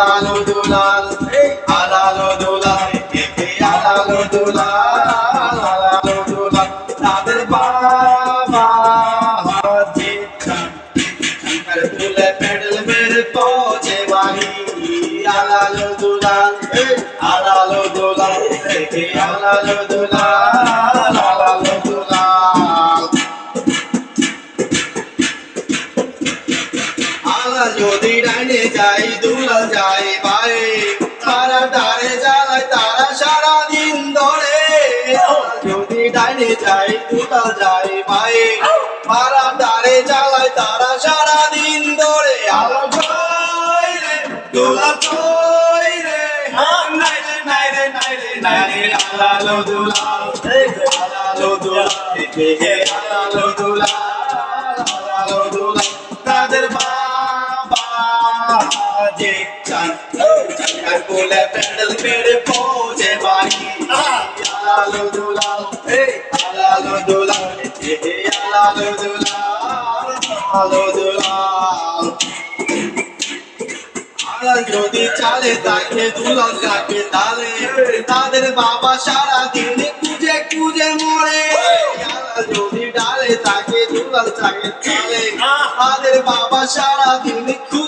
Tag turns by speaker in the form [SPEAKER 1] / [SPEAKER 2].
[SPEAKER 1] আলালো দুলাল আলালো দুলাল হে আলালো দুলাল আলালো দুলাল তাদের বাবা হাতে শঙ্কর তুলে পেডল মেরে পৌঁছে বাড়ি। আলালো দুলাল আলালো দুলাল হে আলালো দুলাল আলালো দুলাল আলা যদি ডাইনে যাই তারা ডারে জ্বালায় তারা সারা দিন ধরে। যদি ডাইনে যাই দুলাল যাই বাই তারা ডারে জ্বালায় তারা সারা দিন ধরে রে নাই রে নাই রে নাই রে নাই রে তাদের বাবা। যদি চালে তাকে দুলাল কাকে তালে? তাদের বাবা সারা দিন কুজে কুজে মরে। যদি ডালে তাকে দুলাল তাকে তালে? তাদের বাবা সারা দিন খুঁজে